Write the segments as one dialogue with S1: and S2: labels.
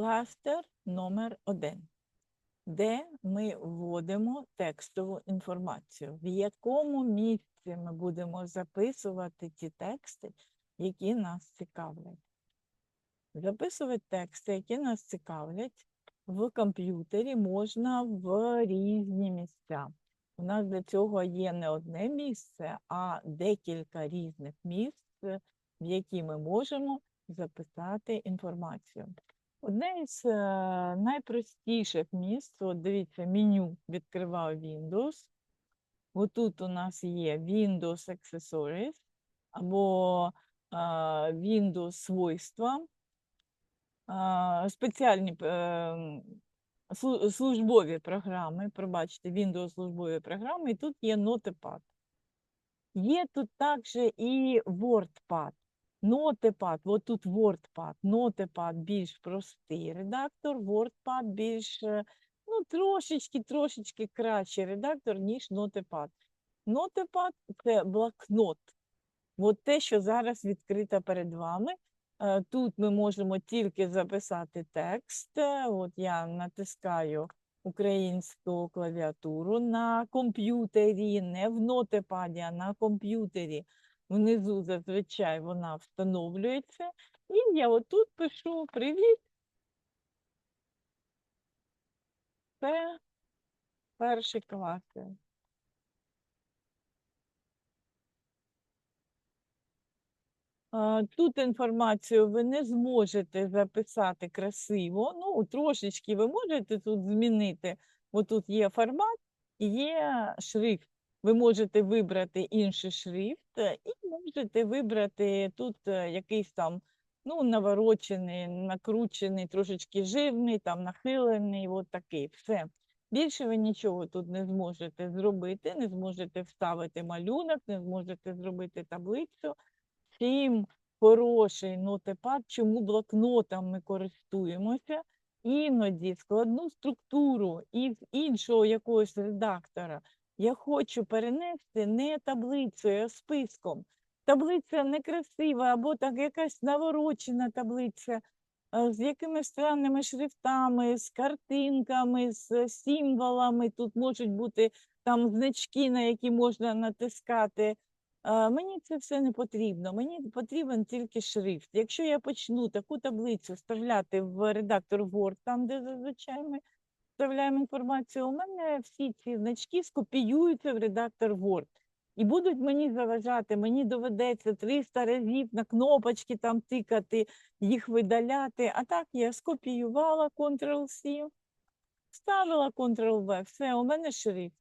S1: Кластер номер 1 де ми вводимо текстову інформацію, в якому місці ми будемо записувати ті тексти, які нас цікавлять. Записувати тексти, які нас цікавлять, в комп'ютері можна в різні місця. У нас для цього є не одне місце, а декілька різних місць, в які ми можемо записати інформацію. Одне із е, найпростіших місць, от дивіться, меню відкриваю Windows. Отут у нас є Windows Accessories або е, Windows свойства, е, спеціальні е, службові програми, пробачте, Windows службові програми, і тут є Notepad. Є тут також і WordPad. От тут WordPad, Notepad більш простий редактор, WordPad більш, е, ну, трошечки, трошечки кращий редактор, ніж Notepad. Notepad – це блокнот. От те, що зараз відкрито перед вами. Е, Тут ми можемо тільки записати текст. Е, От я натискаю українську клавіатуру на комп'ютері, не в нотепаді, а на комп'ютері. Внизу зазвичай вона встановлюється. І я отут пишу Привіт. Це перші класи. Тут інформацію ви не зможете записати красиво. Ну, трошечки ви можете тут змінити. Бо тут є формат є шрифт. Ви можете вибрати інший шрифт е, і можете вибрати тут е, якийсь там ну, наворочений, накручений, трошечки жирний, там нахилений, от такий. Все. Більше ви нічого тут не зможете зробити, не зможете вставити малюнок, не зможете зробити таблицю. Чим хороший нотепад, чому блокнотом ми користуємося, іноді складну структуру із іншого якогось редактора я хочу перенести не таблицею, а списком. Таблиця некрасива, або так якась наворочена таблиця е, з якимись странними шрифтами, з картинками, з символами. Тут можуть бути там значки, на які можна натискати. Е, Мені це все не потрібно. Мені потрібен тільки шрифт. Якщо я почну таку таблицю вставляти в редактор Word, там, де зазвичай ми вставляємо інформацію, у мене всі ці значки скопіюються в редактор Word. І будуть мені заважати, мені доведеться 300 разів на кнопочки там тикати, їх видаляти. А так я скопіювала Ctrl-C, вставила Ctrl-V, все, у мене шрифт.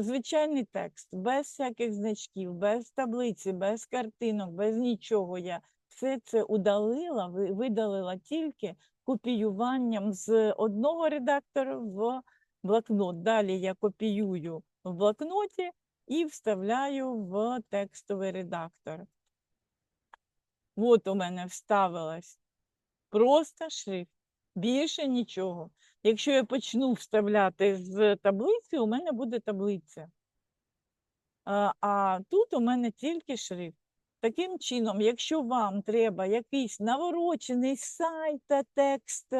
S1: Звичайний текст, без всяких значків, без таблиці, без картинок, без нічого. Я все це удалила, видалила тільки копіюванням з одного редактора в блокнот. Далі я копіюю в блокноті і вставляю в текстовий редактор. От у мене вставилась просто шрифт, більше нічого. Якщо я почну вставляти з таблиці, у мене буде таблиця. А, тут у мене тільки шрифт. Таким чином, якщо вам треба якийсь наворочений сайт, текст,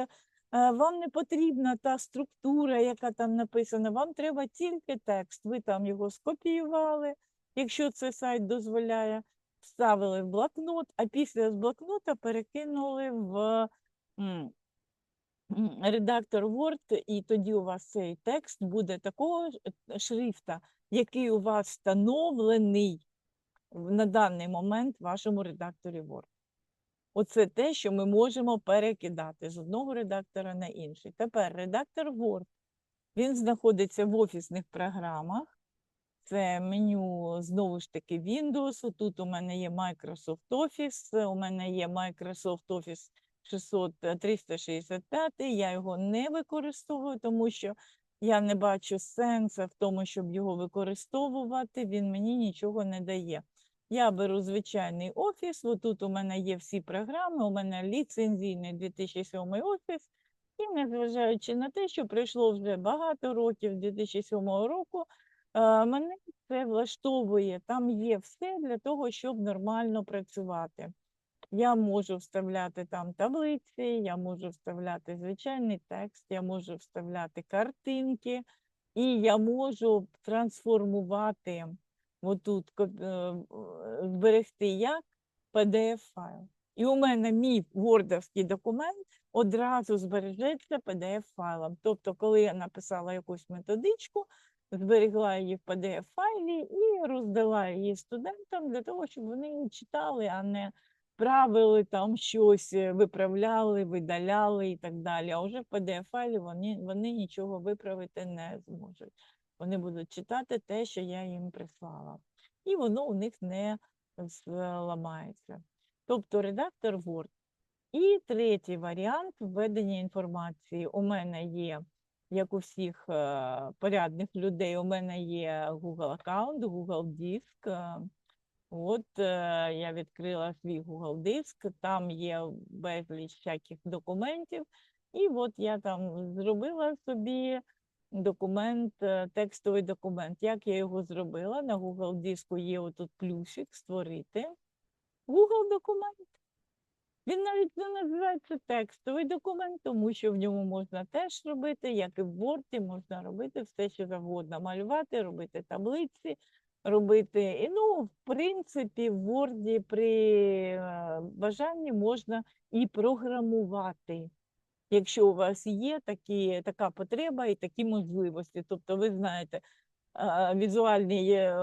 S1: вам не потрібна та структура, яка там написана, вам треба тільки текст. Ви там його скопіювали, якщо це сайт дозволяє, вставили в блокнот, а після з блокнота перекинули в редактор Word, і тоді у вас цей текст буде такого е, шрифта, який у вас встановлений на даний момент в вашому редакторі Word. Оце те, що ми можемо перекидати з одного редактора на інший. Тепер редактор Word, він знаходиться в офісних програмах. Це меню знову ж таки Windows. Тут у мене є Microsoft Office, у мене є Microsoft Office 600, е, 365. Я його не використовую, тому що я не бачу сенсу в тому, щоб його використовувати. Він мені нічого не дає. Я беру звичайний офіс. Отут у мене є всі програми. У мене ліцензійний 2007 офіс. І незважаючи на те, що пройшло вже багато років 2007 року, е, мене це влаштовує. Там є все для того, щоб нормально працювати. Я можу вставляти там таблиці, я можу вставляти звичайний текст, я можу вставляти картинки, і я можу трансформувати отут, коп- е, е, зберегти як PDF-файл. І у мене мій вордовський документ одразу збережеться PDF-файлом. Тобто, коли я написала якусь методичку, зберегла її в PDF-файлі і роздала її студентам для того, щоб вони її читали, а не правили там щось, е, виправляли, видаляли і так далі. А вже в PDF-файлі вони, вони нічого виправити не зможуть. Вони будуть читати те, що я їм прислала. І воно у них не зламається. Тобто редактор Word. І третій варіант введення інформації. У мене є, як у всіх е, порядних людей, у мене є Google аккаунт, Google Диск. е, От е, я відкрила свій Google Диск, там є безліч всяких документів. І от я там зробила собі документ, е, текстовий документ. Як я його зробила? На Google диску є отут плюсик створити. Google документ. Він навіть не називається текстовий документ, тому що в ньому можна теж робити, як і в Word, можна робити все, що завгодно. Малювати, робити таблиці, робити. І, ну, в принципі, в Word при е, бажанні можна і програмувати. Якщо у вас є такі, така потреба і такі можливості, тобто ви знаєте е,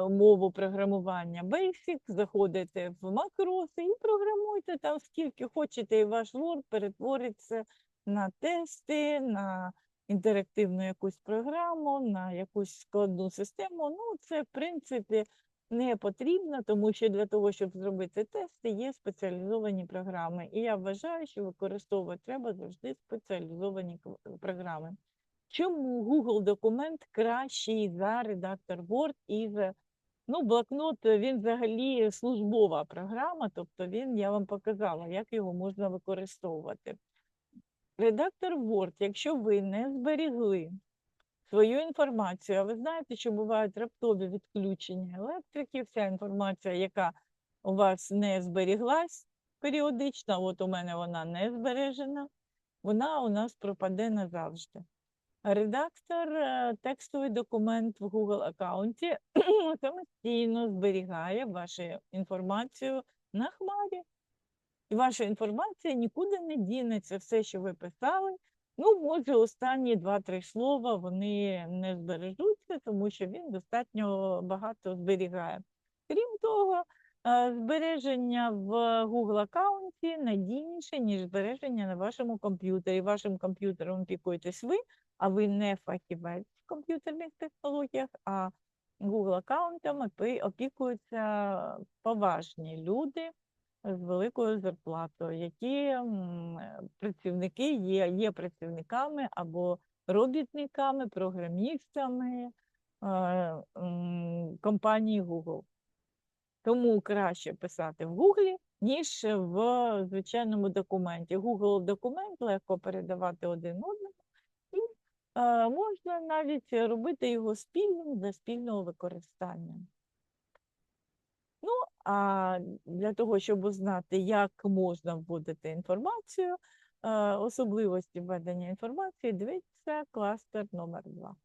S1: мову програмування Basic, заходите в макроси і програмуйте там скільки хочете, і ваш Word перетвориться на тести, на інтерактивну якусь програму, на якусь складну систему. Ну, це, в принципі, не потрібно, тому що для того, щоб зробити тести, є спеціалізовані програми. І я вважаю, що використовувати треба завжди спеціалізовані програми. Чому Google документ кращий за редактор Word і за ну, блокнот е, він взагалі службова програма, тобто він, я вам показала, як його можна використовувати. Редактор Word, якщо ви не зберігли свою інформацію, а ви знаєте, що бувають раптові відключення електрики, вся інформація, яка у вас не зберіглась періодично, от у мене вона не збережена, вона у нас пропаде назавжди. Редактор е, текстовий документ в Google аккаунті самостійно зберігає вашу інформацію на хмарі. І ваша інформація нікуди не дінеться. Все, що ви писали, ну, може, останні 2-3 слова вони не збережуться, тому що він достатньо багато зберігає. Крім того, е, збереження в Google аккаунті надійніше, ніж збереження на вашому комп'ютері. Вашим комп'ютером опікуєтесь ви, а ви не фахівець в комп'ютерних технологіях, а Google аккаунтом опікуються поважні люди з великою зарплатою, які працівники є, є працівниками або робітниками, програмістами е, компанії Google. Тому краще писати в Google, ніж в звичайному документі. Google документ легко передавати один одному, і е, можна навіть робити його спільним для спільного використання. А для того, щоб узнати, як можна вводити інформацію, е, особливості введення інформації, дивіться кластер номер 2.